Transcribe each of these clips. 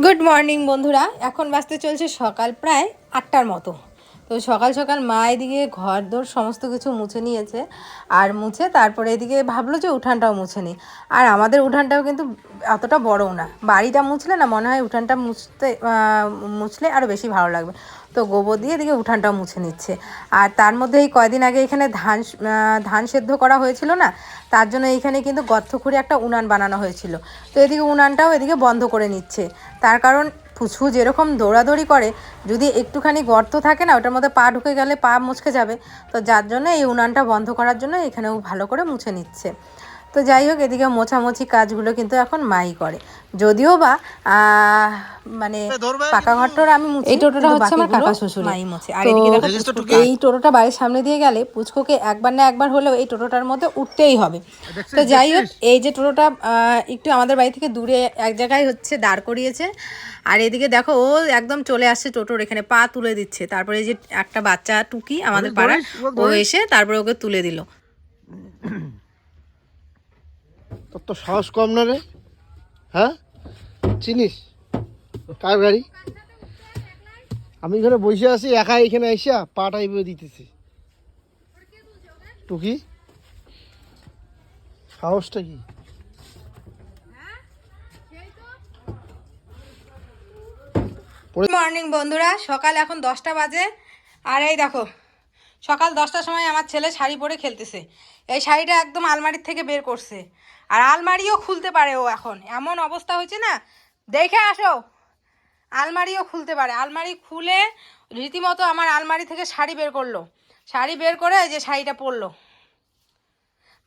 Good morning বন্ধুরা। এখন বাজতে চলছে সকাল প্রায় আটটার মতো। তো সকাল সকাল মা এদিকে ঘর দোর সমস্ত কিছু মুছে নিয়েছে আর মুছে তারপরে এদিকে ভাবলো যে উঠানটাও মুছে নিই। আর আমাদের উঠানটাও কিন্তু অতটা বড়ও না। বাড়িটা মুছলে না মনে হয় উঠানটা মুছতে মুছলে আরও বেশি ভালো লাগবে। তো গোবর দিয়ে এদিকে উঠানটাও মুছে নিচ্ছে। আর তার মধ্যে এই কয়দিন আগে এখানে ধান ধান সেদ্ধ করা হয়েছিল না, তার জন্য এইখানে কিন্তু গর্ত খুঁড়ে একটা উনান বানানো হয়েছিল। তো এদিকে উনানটাও এদিকে বন্ধ করে নিচ্ছে। তার কারণ ফুচু যেরকম দৌড়াদৌড়ি করে, যদি একটুখানি গর্ত থাকে না, ওটার মধ্যে পা ঢুকে গেলে পা মুচকে যাবে। তো যার জন্য এই উনানটা বন্ধ করার জন্য এখানেও ভালো করে মুছে নিচ্ছে। তো যাই হোক এদিকে মোছামুছি কাজগুলো কিন্তু এখন মাই করে। যদিও বা মানে পাকা ঘরটার আমি এই টোটোটা হচ্ছে আমার কাকা শ্বশুর মাই মুছে। আর এদিকে দেখো এই টোটোটা বাড়ির সামনে দিয়ে গেলে পুচকোকে একবার না একবার হলেও এই টোটোটার মধ্যে উঠতেই হবে। তো যাই হোক এই যে টোটোটা একটু আমাদের বাড়ি থেকে দূরে এক জায়গায় হচ্ছে দাঁড় করিয়েছে। আর এদিকে দেখো ও একদম চলে আসছে টোটোর এখানে পা তুলে দিচ্ছে। তারপরে এই যে একটা বাচ্চা টুকি আমাদের পাড়ার ও এসে তারপরে ওকে তুলে দিল। তোর তো সাহস কম না রে। হ্যাঁ? চিনিস? কার গাড়ি? আমি এখানে বসে আছি একা এখানে আইসা পাটা এইভাবে দিতেছি। টুকি? সাহসটা কি? মর্নিং বন্ধুরা। সকাল এখন দশটা বাজে। আর এই দেখো সকাল দশটার সময় আমার ছেলে শাড়ি পরে খেলতেছে। এই শাড়িটা একদম আলমারির থেকে বের করছে। আর আলমারিও খুলতে পারে ও এখন। এমন অবস্থা হয়েছে না, দেখে আসো। আলমারিও খুলতে পারে। আলমারি খুলে রীতিমতো আমার আলমারি থেকে শাড়ি বের করল। শাড়ি বের করে যে শাড়িটা পরলো।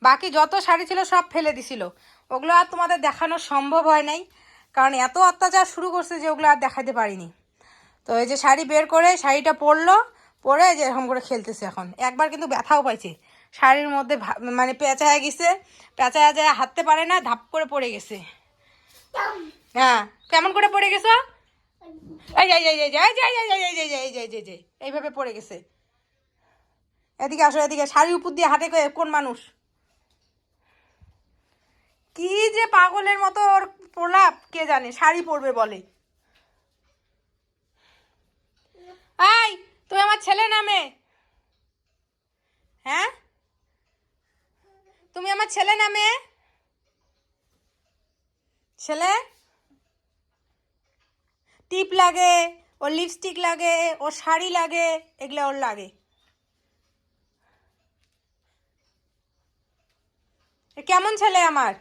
বাকি যত শাড়ি ছিল সব ফেলে দিছিল। ওগুলো আর তোমাদের দেখানো সম্ভব হয় নাই, কারণ এত অত্যাচার শুরু করছে যে ওগুলো আর দেখাতে পারিনি। তো এই যে শাড়ি বের করে শাড়িটা পরলো পরে যে এরকম করে খেলতেছে এখন একবার কিন্তু ব্যথাও পাইছে শাড়ির মধ্যে মানে পেঁচায় গেছে পেঁচায় যায় হাঁটতে পারে না ধাপ করে পড়ে গেছে হ্যাঁ কেমন করে পড়ে গেছো এই এইভাবে পড়ে গেছে এদিকে আসো এদিকে শাড়ি উপর দিয়ে হাঁটে কোন মানুষ কি যে পাগলের মতো ওর প্রলাপ কে জানে শাড়ি পরবে বলে এই তুই আমার ছেলে নামে হ্যাঁ? তুমি আমার ছেলে নামে ছেলে? টিপ লাগে, ওর লিপস্টিক লাগে, ওর শাড়ি লাগে, এগুলো ওর লাগে। কেমন ছেলে আমার?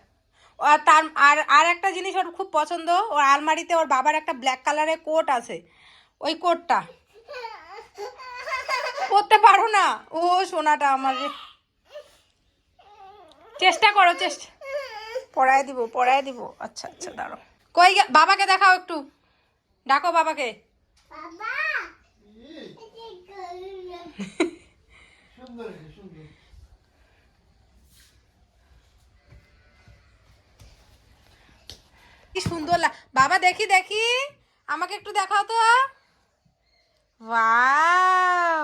আর তার, আর আর একটা জিনিস ওর খুব পছন্দ, ওর আলমারিতে ওর বাবার একটা ব্ল্যাক কালারের কোট আছে। ওই কোটটা পরতে পারো না। ও সোনাটা আমার চেষ্টা করো চেষ্টা। পড়ায় দিব পড়ায় দিব। আচ্ছা আচ্ছা দাঁড়ো কই গে- বাবাকে দেখাও একটু। ডাকো বাবাকে। কি সুন্দর বাবা দেখি দেখি। আমাকে একটু দেখাও তো। ওয়াও!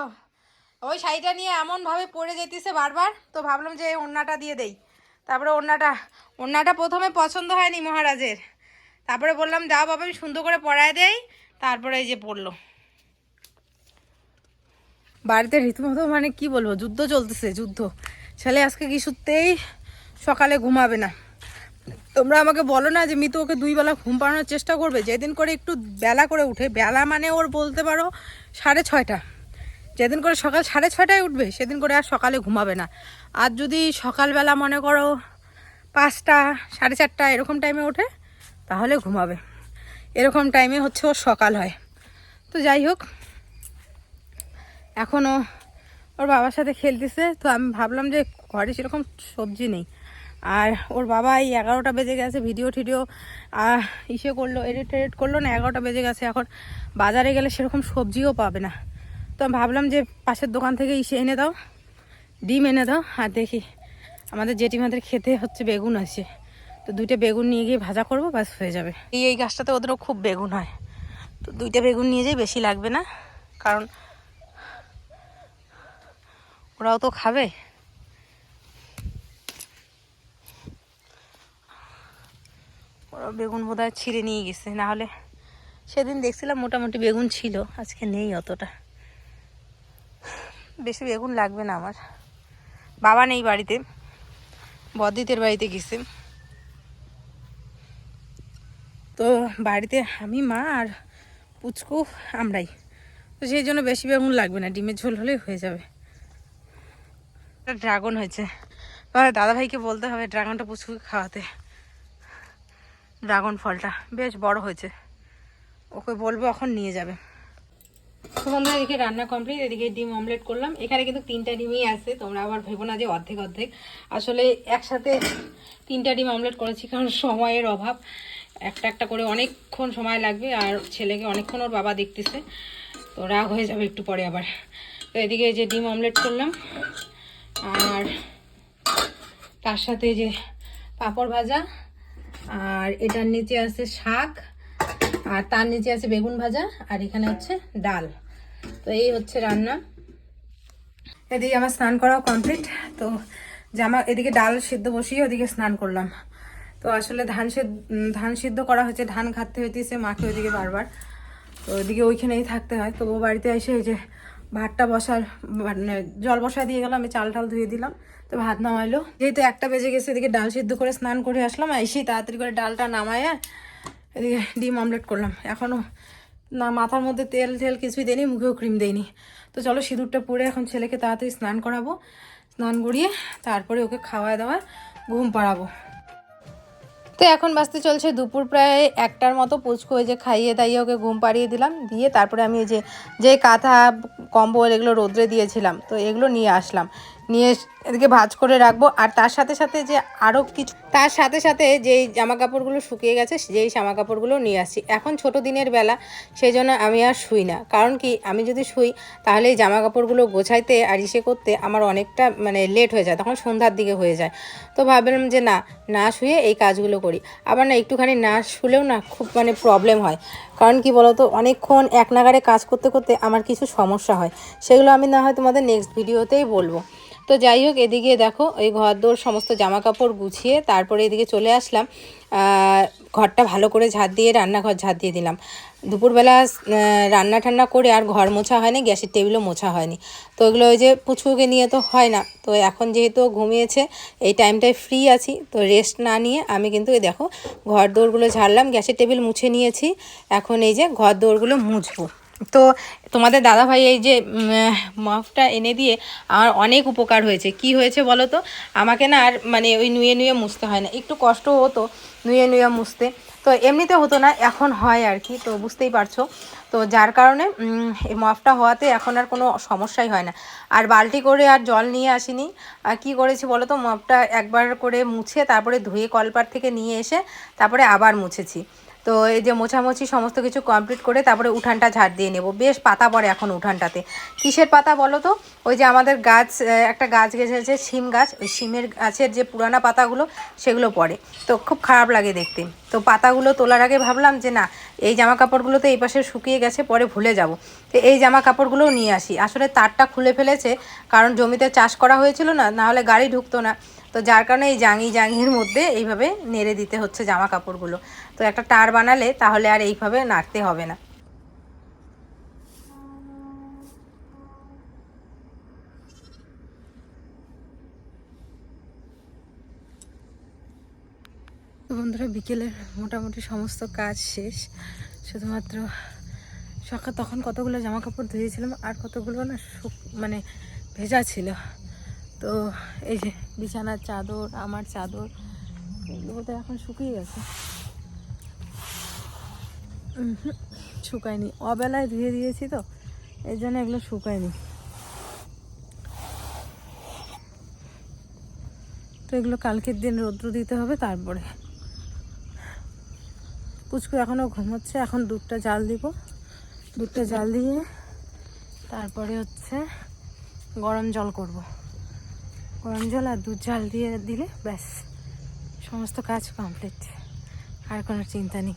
ওই শাড়িটা নিয়ে এমনভাবে পরে যেতেছে বারবার, তো ভাবলাম যে ওড়নাটা দিয়ে দেই। তারপরে ওড়নাটা ওড়নাটা প্রথমে পছন্দ হয়নি মহারাজের। তারপরে বললাম যাও বাবা, আমি সুন্দর করে পরায় দেই। তারপরে এই যে পড়ল বাড়িতে রীতিমতো মানে কি বলব, যুদ্ধ চলতেছে, যুদ্ধ। ছেলে আজকে কিছুতেই সকালে ঘুমাবে না। তোমরা আমাকে বলো না যে মিতু ওকে দুই বেলা ঘুম পাড়ানোর চেষ্টা করবে। যেদিন করে একটু বেলা করে উঠে, বেলা মানে ওর বলতে পারো সাড়ে ছয়টা। যেদিন করে সকাল সাড়ে ছয়টায় উঠবে, সেদিন করে আর সকালে ঘুমাবে না। আর যদি সকালবেলা মনে করো পাঁচটা, সাড়ে চারটা এরকম টাইমে ওঠে, তাহলে ঘুমাবে। এরকম টাইমে হচ্ছে ওর সকাল হয়। তো যাই হোক এখনও ওর বাবার সাথে খেলতেছে, তো আমি ভাবলাম যে ঘরে সেরকম সবজি নেই। আর ওর বাবা এই এগারোটা বেজে গেছে ভিডিও টিডিও ইসে করল এডিট টেডিট করল না, এগারোটা বেজে গেছে। এখন বাজারে গেলে সেরকম সবজিও পাবে না। তো আমি ভাবলাম যে পাশের দোকান থেকে ইসে এনে দাও, ডিম এনে দাও, আর দেখি আমাদের জেঠিমাদের খেতে হচ্ছে বেগুন আছে। তো দুইটা বেগুন নিয়ে গিয়ে ভাজা করব, ব্যাস হয়ে যাবে। এই এই গাছটাতে ওদেরও খুব বেগুন হয়। তো দুইটা বেগুন নিয়ে যাই বেশি লাগবে না, কারণ ওরাও তো খাবে। বেগুন বোধহয় ছিঁড়ে নিয়ে গেছে। নাহলে সেদিন দেখছিলাম মোটামুটি বেগুন ছিল, আজকে নেই অতটা। বেশি বেগুন লাগবে না আমার। বাবা নেই বাড়িতে বদিতের বাড়িতে গেছে। তো বাড়িতে আমি, মা আর পুচকু আমরাই। তো সেই জন্য বেশি বেগুন লাগবে না, ডিমের ঝোল হলেই হয়ে যাবে। ড্রাগন হয়েছে। তাহলে দাদাভাইকে বলতে হবে ড্রাগনটা পুচকুকে খাওয়াতে। ড্রাগন ফলটা। বেশ বড় হয়েছে। ওকে বলব এখন নিয়ে যাবে। তো বন্ধুরা, এদিকে রান্না কমপ্লিট এদিকে ডিম অমলেট করলাম। এখানে কিন্তু তিনটা ডিমই আছে। তোমরা আবার ভেবো না যে অর্ধেক অর্ধেক। আসলে একসাথে তিনটা ডিম অমলেট করেছি কারণ সময়ের অভাব। একটা একটা করে অনেকক্ষণ সময় লাগবে আর ছেলেকে অনেকক্ষণ ওর বাবা দেখতেছে। তো রাগ হয়ে যাবে একটু পরে আবার। তো এদিকে যে ডিম অমলেট করলাম আর তার সাথে যে পাঁপড় ভাজা আর এটার নিচে আছে শাক, আর তার নিচে আছে বেগুন ভাজা, আর এখানে হচ্ছে ডাল। তো এই হচ্ছে রান্না। এদিকে আমার স্নান করাও কমপ্লিট। তো জামা এদিকে ডাল সিদ্ধ বসিয়ে ওদিকে স্নান করলাম। তো আসলে ধান সেদ্ধ ধান সিদ্ধ করা হয়েছে, ধান খাতে হইতেছে মাকে ওইদিকে বারবার। তো ওইদিকে ওইখানেই থাকতে হয়। তো ও বাড়িতে এসে এই যে ভাতটা বসার মানে জল বসা দিয়ে গেলাম, আমি চাল টাল ধুয়ে দিলাম। তো ভাত নামাইলো। যেহেতু একটা বেজে গেছে, এদিকে ডাল সিদ্ধ করে স্নান করে আসলাম এসেই তাড়াতাড়ি করে ডালটা নামায় এদিকে ডিম অমলেট করলাম। এখনও না, মাথার মধ্যে তেল টেল কিছুই দেয়নি, মুখেও ক্রিম দেয়নি। তো চলো সিঁদুরটা পরে এখন ছেলেকে তাড়াতাড়ি স্নান করাবো। স্নান করিয়ে তারপরে ওকে খাওয়া দাওয়া ঘুম পাড়াবো। তো এখন বাজতে চলছে দুপুর প্রায় একটার মতো, পুচকু ওই যে খাইয়ে দাইয়ে ওকে ঘুম পাড়িয়ে দিলাম, দিয়ে তারপরে আমি যে যে কাঁথা কম্বল এগুলো রোদ্রে দিয়েছিলাম, তো এগুলো নিয়ে আসলাম। নিয়ে এদিকে ভাজ করে রাখব। আর তার সাথে সাথে যে আরও কিছু তার সাথে সাথে যেই জামা কাপড়গুলো শুকিয়ে গেছে, যেই জামা কাপড়গুলো নিয়ে আসছি। এখন ছোট দিনের বেলা সেই জন্য আমি আর শুই না। কারণ কি, আমি যদি শুই, তাহলে এই জামা কাপড়গুলো গোছাইতে আর ইসে করতে আমার অনেকটা মানে লেট হয়ে যায়, তখন সন্ধ্যার দিকে হয়ে যায়। তো ভাবলাম যে না না শুয়ে এই কাজগুলো করি। আবার না, একটুখানি না শুলেও না খুব মানে প্রবলেম হয়। কারণ কি বলতো, অনেকক্ষণ এক নাগারে কাজ করতে করতে আমার কিছু সমস্যা হয়। সেগুলো আমি না হয় তোমাদের নেক্সট ভিডিওতেই বলব। তো যাই হোক, এদিকে দেখো এই ঘর দোর সমস্ত জামা কাপড় গুছিয়ে তারপরে এদিকে চলে আসলাম। ঘরটা ভালো করে ঝাঁট দিয়ে, রান্নাঘর ঝাঁট দিয়ে দিলাম। দুপুরবেলা রান্না টান্না করে আর ঘর মোছা হয়নি, গ্যাসের টেবিলও মোছা হয়নি। তো ওইগুলো ওই যে পুচকুকে নিয়ে তো হয় না। তো এখন যেহেতু ঘুমিয়েছে, এই টাইমটায় ফ্রি আছি। তো রেস্ট না নিয়ে আমি কিন্তু এই দেখো ঘর দৌড়গুলো ঝাড়লাম, গ্যাসের টেবিল মুছে নিয়েছি। এখন এই যে ঘর দৌড়গুলো মুছবো। তো তোমাদের দাদাভাই এই যে মফটা এনে দিয়ে আমার অনেক উপকার হয়েছে। কি হয়েছে বলো তো? আমাকে না আর মানে ওই নুয়ে নুয়ে মুছতে হয় না। একটু কষ্ট হতো নুয়ে নুয়ে মুছতে। তো এমনিতে হতো না, এখন হয় আর কি, তো বুঝতেই পারছ। তো যার কারণে এই মফটা হওয়াতে এখন আর কোনো সমস্যাই হয় না। আর বালতি করে আর জল নিয়ে আসিনি। আর কি করেছি বলো তো? মফটা একবার করে মুছে, তারপরে ধুয়ে কলপার থেকে নিয়ে এসে, তারপরে আবার মুছেছি। তো এই যে মোছামুছি সমস্ত কিছু কমপ্লিট করে তারপরে উঠানটা ঝাড় দিয়ে নেব। বেশ পাতা পড়ে এখন উঠানটাতে। কিসের পাতা বলো তো? ওই যে আমাদের গাছ একটা গাছ গেছে শিম গাছ। ওই শিমের গাছের যে পুরানা পাতাগুলো, সেগুলো পড়ে। তো খুব খারাপ লাগে দেখতে। তো পাতাগুলো তোলার আগে ভাবলাম যে না, এই জামা কাপড়গুলো তো এই পাশে শুকিয়ে গেছে, পরে ভুলে যাব। তো এই জামা কাপড়গুলোও নিয়ে আসি। আসলে তারটা খুলে ফেলেছে, কারণ জমিতে চাষ করা হয়েছিল না না হলে গাড়ি ঢুকতো না। তো যার কারণে এই জাঙি জাঙির মধ্যে এইভাবে নেড়ে দিতে হচ্ছে জামা কাপড়গুলো তো একটা টার বানালে তাহলে আর এইভাবে নাড়তে হবে না। বন্ধুরা বিকেলের মোটামুটি সমস্ত কাজ শেষ। শুধুমাত্র সকাল তখন কতগুলো জামা কাপড় ধুয়েছিলাম, আর কতগুলো না শুক মানে ভেজা ছিল। তো এই যে বিছানার চাদর, আমার চাদর, এগুলো তো এখন শুকিয়ে গেছে। শুকায়নি। অবেলায় ধুয়ে দিয়েছি তো এই জন্য এগুলো শুকায়নি। তো এগুলো কালকের দিন রৌদ্র দিতে হবে, তারপরে। পুচকু এখনও ঘুমোচ্ছে, এখন দুধটা জাল দিব। দুধটা জাল দিয়ে তারপরে হচ্ছে গরম জল করব। গরম জল আর দুধ জাল দিয়ে দিলে ব্যাস, সমস্ত কাজ কমপ্লিট আর কোনো চিন্তা নেই।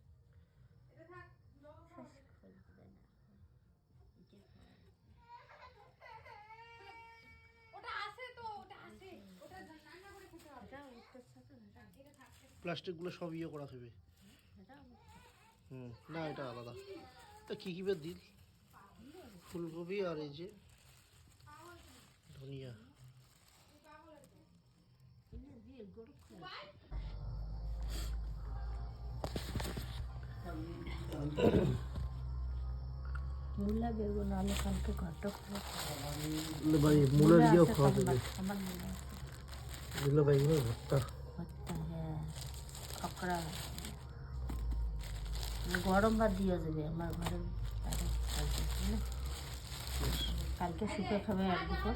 প্লাস্টিকগুলো সব ইয়ে করা খাবে হুম না এটা আলাদা। তা কী কী দিল? ফুলকপি আর এই যে ধনিয়া। মূলা বেগুন আলু কালকে ঘন্ট ভাই মূলের খাওয়া যাবে। ভাই ভর্তা। কাঁকড়া গরম ভাত দিয়ে যাবে আমার ঘরে কালকে শুকে খাবে আর দুপুর।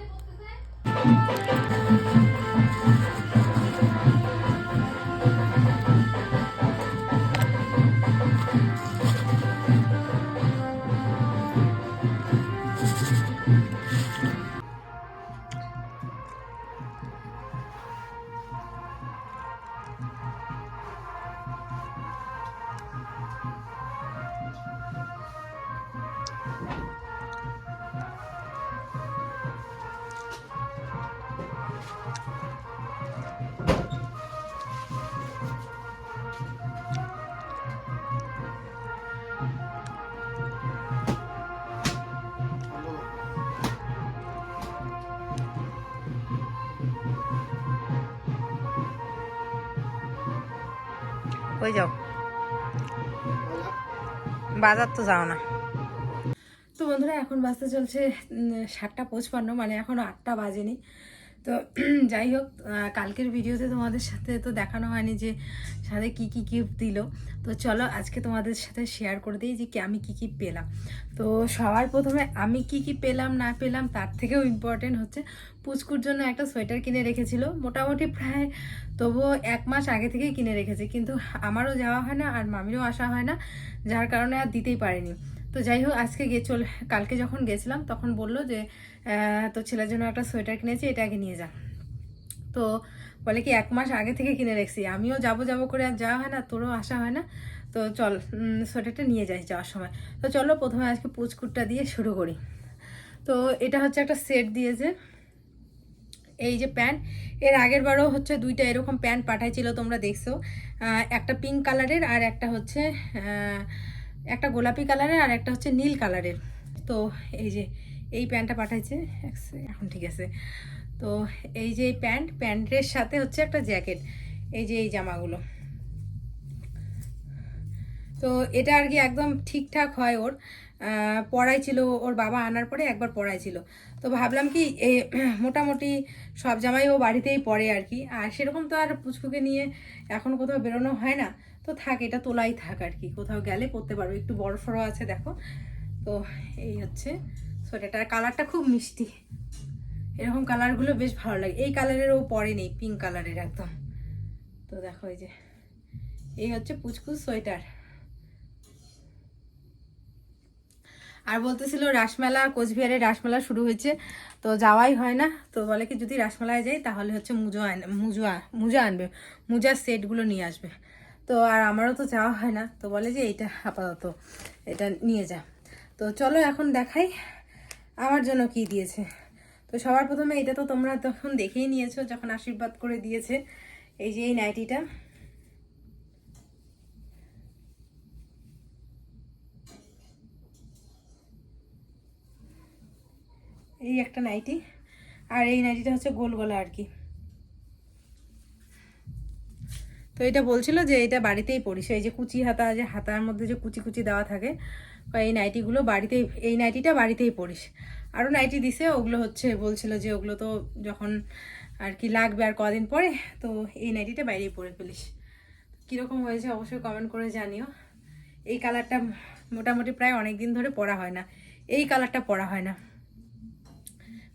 কই যাও। বাজার তো যাও না। তো বন্ধুরা, এখন বাজতে চলছে সাতটা পঁচপান্ন মানে এখনও আটটা বাজেনি। তো যাই হোক কালকের ভিডিওতে তোমাদের সাথে তো দেখানো হয়নি যে সাথে কি কি গিফট দিল। তো চলো আজকে তোমাদের সাথে শেয়ার করে দিই যে আমি কি কি পেলাম। তো সবার প্রথমে আমি কি কি পেলাম, না পেলাম, তার থেকেও ইম্পর্টেন্ট হচ্ছে পুচকুর জন্য একটা সোয়েটার কিনে রেখেছিল। মোটামুটি প্রায় তবুও এক মাস আগে থেকেই কিনে রেখেছে, কিন্তু আমারও যাওয়া হয় না আর মামিরও আসা হয় না, যার কারণে আর দিতেই পারিনি। তো যাই হোক, আজকে গিয়ে চল, কালকে যখন গেছিলাম তখন বলল যে তোর ছেলের জন্য একটা সোয়েটার কিনেছি, এটা আগে নিয়ে যা। তো বলে কি, এক মাস আগে থেকে কিনে রেখেছি। আমিও যাব যাব করে, আর যাওয়া হয় না, তোরও আসা হয় না। তো চল সোয়েটারটা নিয়ে যাই যাওয়ার সময়। তো চলো, প্রথমে আজকে পুচকুটটা দিয়ে শুরু করি। তো এটা হচ্ছে একটা সেট দিয়েছে এই যে প্যান্ট, এর আগের বারও হচ্ছে দুইটা এরকম প্যান্ট পাঠাইছিল, তোমরা দেখছ। একটা পিঙ্ক কালারের আর একটা হচ্ছে একটা গোলাপি কালারের আর একটা হচ্ছে নীল কালারের। তো এই যে, এই প্যান্টটা পাঠাইছে। এখন ঠিক আছে। তো এই যে এই প্যান্ট, প্যান্টের সাথে হচ্ছে একটা জ্যাকেট। এই যে এই জামাগুলো। তো এটা আর কি একদম ঠিকঠাক হয় ওর। পড়াই ছিল ওর বাবা আনার পরে একবার পড়াই ছিল তো ভাবলাম কি, এ, মোটামুটি সব জামাই ও বাড়িতেই পড়ে আর কি। আর সেরকম তো আর পুচকুকে নিয়ে এখন কোথাও বেরোনো হয় না। তো থাক, এটা তোলাই থাক আর কি। কোথাও গেলে পরতে পারব। একটু বড় সড়ো আছে, দেখো। তো এই হচ্ছে সোয়েটারটার কালারটা খুব মিষ্টি। এরকম কালারগুলো বেশ ভালো লাগে। এই কালারের ও পরে নেই, পিঙ্ক কালারের একদম। তো দেখো এই যে, এই হচ্ছে পুচকুচ সোয়েটার। আর বলতেছিল রাসমেলা, কোচবিহারে রাসমেলা শুরু হয়েছে। তো যাওয়াই হয় না। তো বলে কি, যদি রাসমেলায় যাই, তাহলে হচ্ছে মুজো আন, মুজো মুজা আনবে। মুজার সেটগুলো নিয়ে আসবে। তো আর আমারও তো যাওয়া হয় না। তো বলে যে এইটা আপাতত এটা নিয়ে যা। তো চলো এখন দেখাই আমার জন্য কি দিয়েছে। তো সবার প্রথমে এটা তো তোমরা তখন দেখেই নিয়েছো, যখন আশীর্বাদ করে দিয়েছে। এই যে এই নাইটিটা। এই একটা নাইটি। আর এই নাইটিটা হচ্ছে গোল গলা আর কি। তো এটা বলছিল যে এটা বাড়িতেই পরিস, এই যে কুচি হাতা, যে হাতার মধ্যে যে কুচি কুচি দেওয়া থাকে এই নাইটিগুলো বাড়িতেই, এই নাইটিটা বাড়িতেই পরিস। আরও নাইটি দিছে, ওগুলো হচ্ছে বলছিল যে ওগুলো তো যখন আর কি লাগবে আর কদিন পরে, তো এই নাইটিটা বাইরেই পরে ফেলিস। কীরকম হয়েছে অবশ্যই কমেন্ট করে জানিও। এই কালারটা মোটামুটি প্রায় অনেক দিন ধরে পরা হয় না। এই কালারটা পরা হয় না।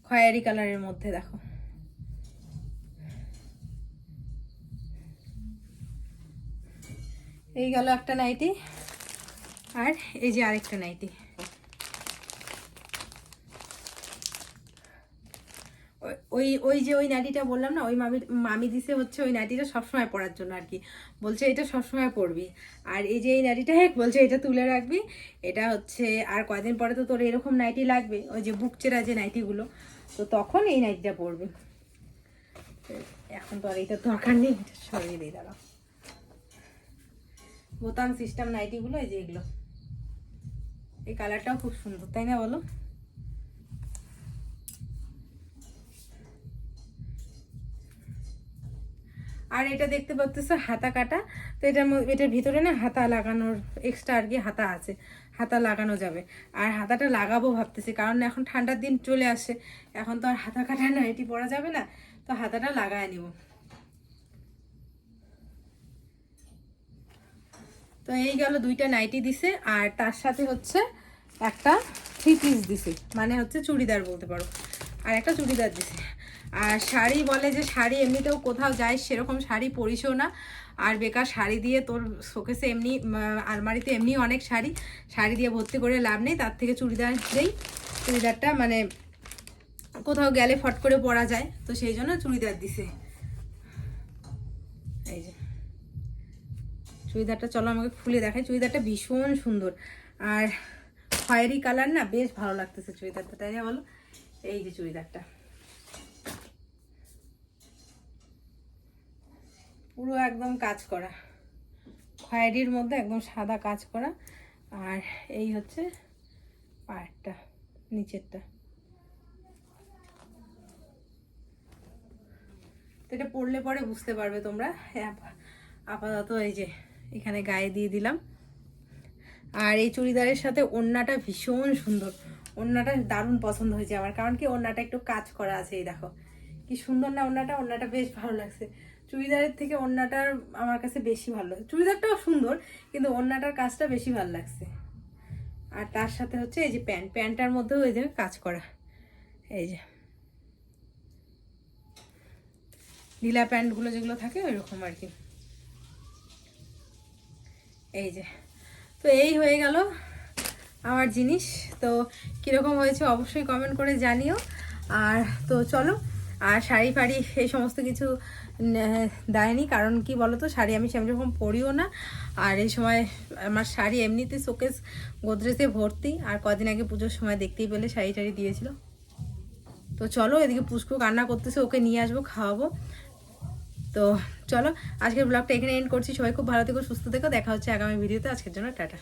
খয়েরি কালারের মধ্যে, দেখো। এই গেল একটা নাইটি। আর এই যে আরেকটা নাইটি। ওই- ওই যে ওই নাইটিটা বললাম না, ওই মামি মামি দিছে হচ্ছে ওই নাইটিটা সবসময় পরার জন্য আর কি। বলছে এটা সবসময় পরবি। আর এই যে এই নাইটিটা, বলছে এটা তুলে রাখবি। এটা হচ্ছে আর কয়দিন পরে তো তোর এরকম নাইটি লাগবে, ওই যে বুক চেরা যে নাইটিগুলো। তো তখন এই নাইটিটা পরবি। এখন তো আর এইটার দরকার নেই, এটা সরিয়ে দিয়ে দাঁড়াও। বোতাম সিস্টেম নাইটিগুলো এই যে এগুলো। এই কালারটাও খুব সুন্দর, তাই না বলো? আর এটা দেখতে পাচ্তেছো হাতা কাটা, তো এটার এটার ভিতরে না হাতা লাগানোর এক্সট্রা আর কি হাতা আছে, হাতা লাগানো যাবে। আর হাতাটা লাগাবো ভাবতেছি, কারণ এখন ঠান্ডার দিন চলে আসে, এখন তো আর হাতা কাটা নাইটি পরা যাবে না, তো হাতাটা লাগায় নিব। তো এই গেল দুইটা নাইটি দিছে, আর তার সাথে হচ্ছে একটা থ্রি পিস দিছে। মানে হচ্ছে চুড়িদার বলতে পারো। আর একটা চুড়িদার দিছে। আর শাড়ি বলে যে শাড়ি এমনিতেও কোথাও যাই সেরকম শাড়ি পরিসও না। আর বেকার শাড়ি দিয়ে তোর শোকেসে এমনি আলমারিতে এমনি অনেক শাড়ি। শাড়ি দিয়ে ভর্তি করে লাভ নেই, তার থেকে চুড়িদার দেই। চুড়িদারটা মানে কোথাও গেলে ফট করে পরা যায়, তো সেই জন্য চুড়িদার দিছে। এই যে। চুড়িদারটা চলো আমাকে খুলে দেখাই। চুড়িদারটা ভীষণ সুন্দর। আর খয়েরি কালার না, বেশ ভালো লাগতেছে চুড়িদারটা, তাই না বলো? এই যে চুড়িদারটা। পুরো একদম কাজ করা। খয়েরির মধ্যে একদম সাদা কাজ করা। আর এই হচ্ছে পায়েরটা, নিচেরটা। তো এটা পড়লে পরে বুঝতে পারবে তোমরা। আপ- আপাতত এই যে এখানে গায়ে দিয়ে দিলাম। আর এই চুড়িদারের সাথে ওড়নাটা ভীষণ সুন্দর। ওড়নাটা দারুণ পছন্দ হয়েছে আমার, কারণ কি ওড়নাটা একটু কাজ করা আছে, এই দেখো। কি সুন্দর না ওড়নাটা ওড়নাটা বেশ ভালো লাগছে। চুড়িদারের থেকে ওড়নাটার আমার কাছে বেশি ভালো লাগছে চুড়িদারটাও সুন্দর, কিন্তু ওড়নাটার কাজটা বেশি ভালো লাগছে। আর তার সাথে হচ্ছে এই যে প্যান্ট, প্যান্টটার মধ্যেও এই যে কাজ করা। এই যে। ঢিলা প্যান্টগুলো যেগুলো থাকে ওইরকম আর কি। এই যে, তো এই হয়ে গেল আমার জিনিস। তো কীরকম হয়েছে অবশ্যই কমেন্ট করে জানিও। আর তো চলো, আর শাড়ি ফাড়ি এই সমস্ত কিছু দেয়নি। কারণ কি বলো তো শাড়ি আমি সেরকম পরিও না, আর এই সময় আমার শাড়ি এমনিতে শোকেস গোদরেজে ভর্তি। আর কদিন আগে পুজোর সময় দেখতেই পেলে শাড়ি টাড়ি দিয়েছিল। তো চলো, এদিকে পুষ্কু কান্না করতেছে, ওকে নিয়ে আসব, খাওয়াবো। তো চলো, আজকের ব্লগটা এখানে এন্ড করছি। সবাই খুব ভালো থেকো, সুস্থ থেকো। দেখা হচ্ছে আগামী ভিডিওতে আজকের জন্য টাটা।